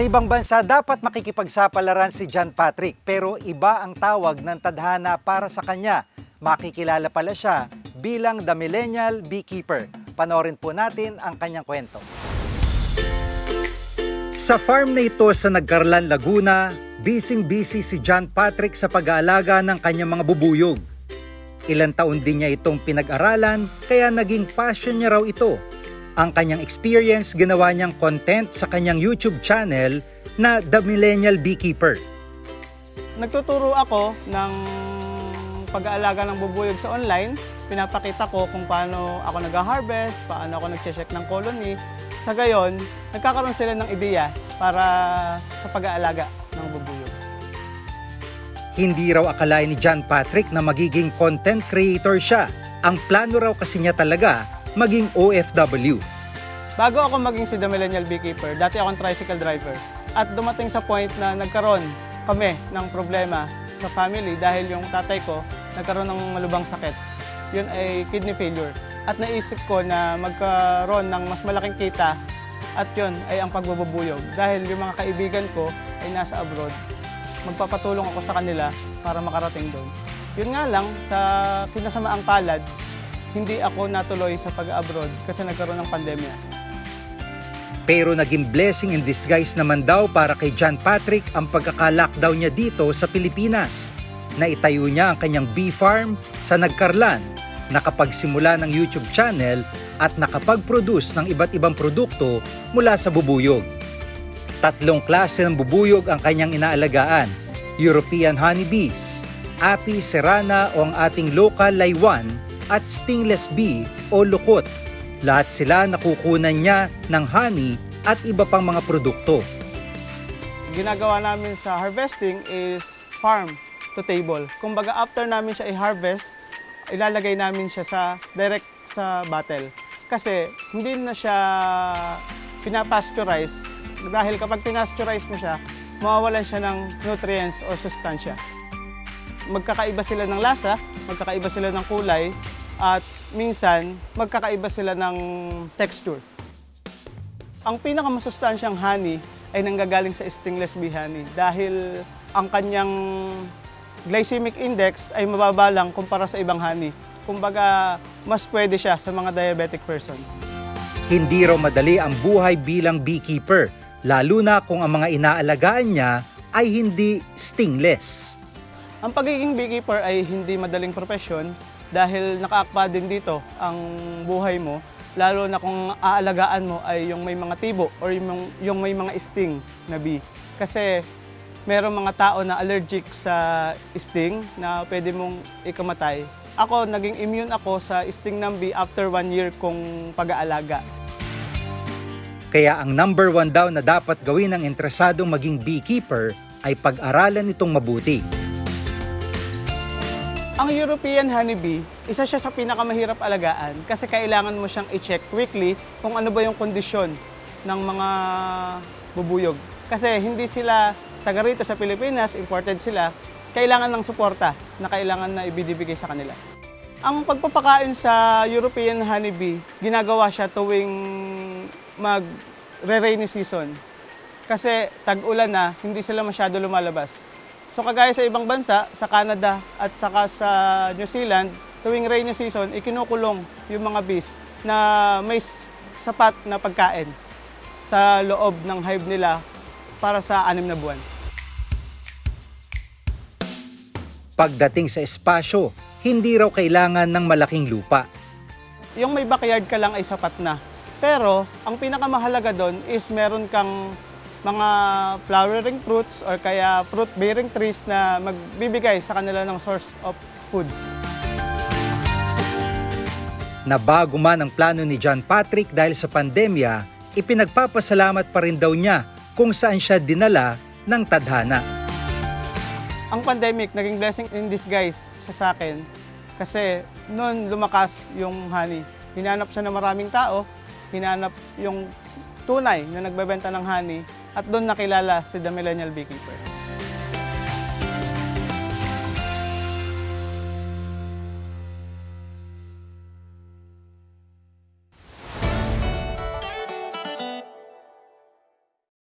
Sa ibang bansa, dapat makikipagsapalaran si John Patrick pero iba ang tawag ng tadhana para sa kanya. Makikilala pala siya bilang The Millennial Beekeeper. Panorin po natin ang kanyang kwento. Sa farm na ito sa Nagkarlan, Laguna, busy-busy si John Patrick sa pag-aalaga ng kanyang mga bubuyog. Ilan taon din niya itong pinag-aralan kaya naging passion niya raw ito. Ang kanyang experience ginawa niyang content sa kanyang YouTube channel na The Millennial Beekeeper. Nagtuturo ako ng pag-aalaga ng bubuyog sa online. Pinapakita ko kung paano ako nag-harvest, paano ako nag-check ng colony. Sa gayon, nagkakaroon sila ng ideya para sa pag-aalaga ng bubuyog. Hindi raw akalain ni John Patrick na magiging content creator siya. Ang plano raw kasi niya talaga maging OFW. Bago ako maging si The Millennial Beekeeper, dati akong tricycle driver. At dumating sa point na nagkaroon kami ng problema sa family dahil yung tatay ko nagkaroon ng malubang sakit. Yun ay kidney failure. At naisip ko na magkaroon ng mas malaking kita at yun ay ang pagbubuyog. Dahil yung mga kaibigan ko ay nasa abroad, magpapatulong ako sa kanila para makarating doon. Yun nga lang, sa kinasamaang palad, hindi ako natuloy sa pag-abroad kasi nagkaroon ng pandemya. Pero naging blessing in disguise naman daw para kay John Patrick ang pagkaka-lockdown niya dito sa Pilipinas. Naitayo niya ang kanyang bee farm sa Nagkarlan, nakapagsimula ng YouTube channel at nakapag-produce ng iba't ibang produkto mula sa bubuyog. Tatlong klase ng bubuyog ang kanyang inaalagaan. European honeybees, Apis serrana o ang ating local laywan at stingless bee o lukot. Lahat sila nakukunan niya ng honey at iba pang mga produkto. ginagawa namin sa harvesting is farm to table. Kumbaga after namin siya i-harvest, ilalagay namin siya sa direct sa bottle. Kasi hindi na siya pinapasteurize dahil kapag pinasteurize mo siya, mawawalan siya ng nutrients o sustansya. Magkakaiba sila ng lasa, magkakaiba sila ng kulay, at minsan magkakaiba sila ng texture. Ang pinakamasustansyang honey ay nanggagaling sa stingless bee honey dahil ang kanyang glycemic index ay mababa lang kumpara sa ibang honey. Kumbaga, mas pwede siya sa mga diabetic person. Hindi raw madali ang buhay bilang beekeeper, lalo na kung ang mga inaalagaan niya ay hindi stingless. Ang pagiging beekeeper ay hindi madaling profesyon dahil nakaakpa din dito ang buhay mo, lalo na kung aalagaan mo ay yung may mga tibo or yung, yung may mga sting na bee. Kasi merong mga tao na allergic sa sting na pwede mong ikamatay. Ako, naging immune ako sa sting ng bee after one year kong pag-aalaga. Kaya ang number one daw na dapat gawin ng interesadong maging beekeeper ay pag-aralan itong mabuti. Ang European honeybee, isa siya sa pinakamahirap alagaan kasi kailangan mo siyang i-check weekly kung ano ba yung kondisyon ng mga bubuyog. Kasi hindi sila taga rito sa Pilipinas, imported sila, kailangan ng suporta na kailangan na ibibigay sa kanila. Ang pagpapakain sa European honeybee, ginagawa siya tuwing mag rainy season. Kasi tag-ulan na, hindi sila masyado lumalabas. So kagaya sa ibang bansa, sa Canada at saka sa New Zealand, tuwing rainy season, ikinukulong yung mga bees na may sapat na pagkain sa loob ng hive nila para sa anim na buwan. Pagdating sa espasyo, hindi raw kailangan ng malaking lupa. Yung may backyard ka lang ay sapat na. Pero ang pinakamahalaga doon is meron kang mga flowering fruits or kaya fruit-bearing trees na magbibigay sa kanila ng source of food. Na bago man ang plano ni John Patrick dahil sa pandemya, ipinagpapasalamat pa rin daw niya kung saan siya dinala ng tadhana. Ang pandemic, naging blessing in disguise siya sa akin kasi noon lumakas yung honey. Hinanap siya ng maraming tao, hinanap yung tunay na nagbebenta ng honey at doon nakilala si The Millennial Beekeeper.